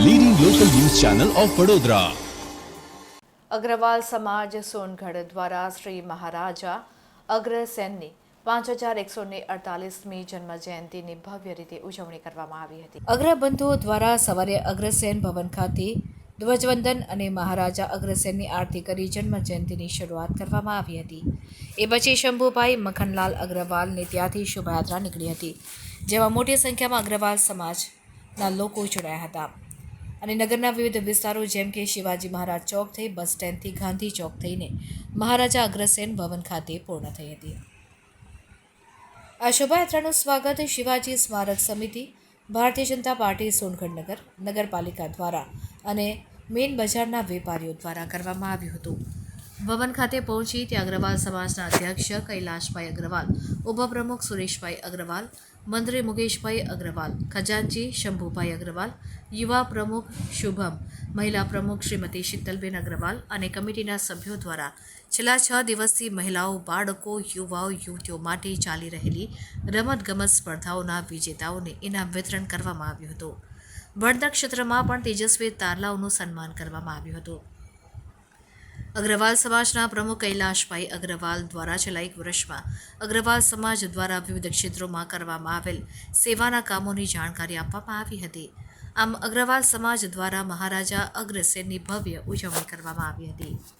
Channel of Vadodara Agrawal સમાજ સોનગઢ દ્વારા શ્રી મહારાજા અગ્રસેનની પાંચ હજાર એકસો ને અડતાલીસમી જન્મ જયંતિની ભવ્ય રીતે ઉજવણી કરવામાં આવી હતી. અગ્રબંધુઓ દ્વારા સવારે અગ્રસેન ભવન ખાતે ધ્વજવંદન અને મહારાજા અગ્રસેનની આરતી કરી જન્મ જયંતિની શરૂઆત કરવામાં આવી હતી. એ પછી શંભુભાઈ મખનલાલ અગ્રવાલને ત્યાંથી શોભાયાત્રા નીકળી હતી, જેમાં મોટી સંખ્યામાં અગ્રવાલ સમાજના લોકો જોડાયા હતા. અને નગરના વિવિધ વિસ્તારો જેમ કે શિવાજી મહારાજ ચોક થઈ બસ સ્ટેન્ડથી ગાંધી ચોક થઈને મહારાજા અગ્રસેન ભવન ખાતે પૂર્ણ થઈ હતી. આ શોભાયાત્રાનું સ્વાગત શિવાજી સ્મારક સમિતિ, ભારતીય જનતા પાર્ટી સોનગઢ નગર, નગરપાલિકા દ્વારા અને મેઇન બજારના વેપારીઓ દ્વારા કરવામાં આવ્યું હતું. ભવન ખાતે પહોંચી ત્યાં અગ્રવાલ સમાજના અધ્યક્ષ કૈલાશભાઈ અગ્રવાલ, ઉપપ્રમુખ સુરેશભાઈ અગ્રવાલ, મંત્રી મુકેશભાઈ અગ્રવાલ ખજાનજી શંભુભાઈ અગ્રવાલ, યુવા પ્રમુખ શુભમ, મહિલા પ્રમુખ શ્રીમતી શીતલબેન અગ્રવાલ અને કમિટીના સભ્યો દ્વારા છેલ્લા છ દિવસથી મહિલાઓ, બાળકો, યુવાઓ, યુવતીઓ માટે ચાલી રહેલી રમતગમત સ્પર્ધાઓના વિજેતાઓને ઇનામ વિતરણ કરવામાં આવ્યું હતું. ભણતર ક્ષેત્રમાં પણ તેજસ્વી તારલાઓનું સન્માન કરવામાં આવ્યું હતું. અગ્રવાલ સમાજના પ્રમુખ કૈલાશભાઈ અગ્રવાલ દ્વારા છેલ્લા એક વર્ષમાં અગ્રવાલ સમાજ દ્વારા વિવિધ ક્ષેત્રોમાં કરવામાં આવેલ સેવાના કામોની જાણકારી આપવામાં આવી હતી. આમ અગ્રવાલ સમાજ દ્વારા મહારાજા અગ્રસેનની ભવ્ય ઉજવણી કરવામાં આવી હતી.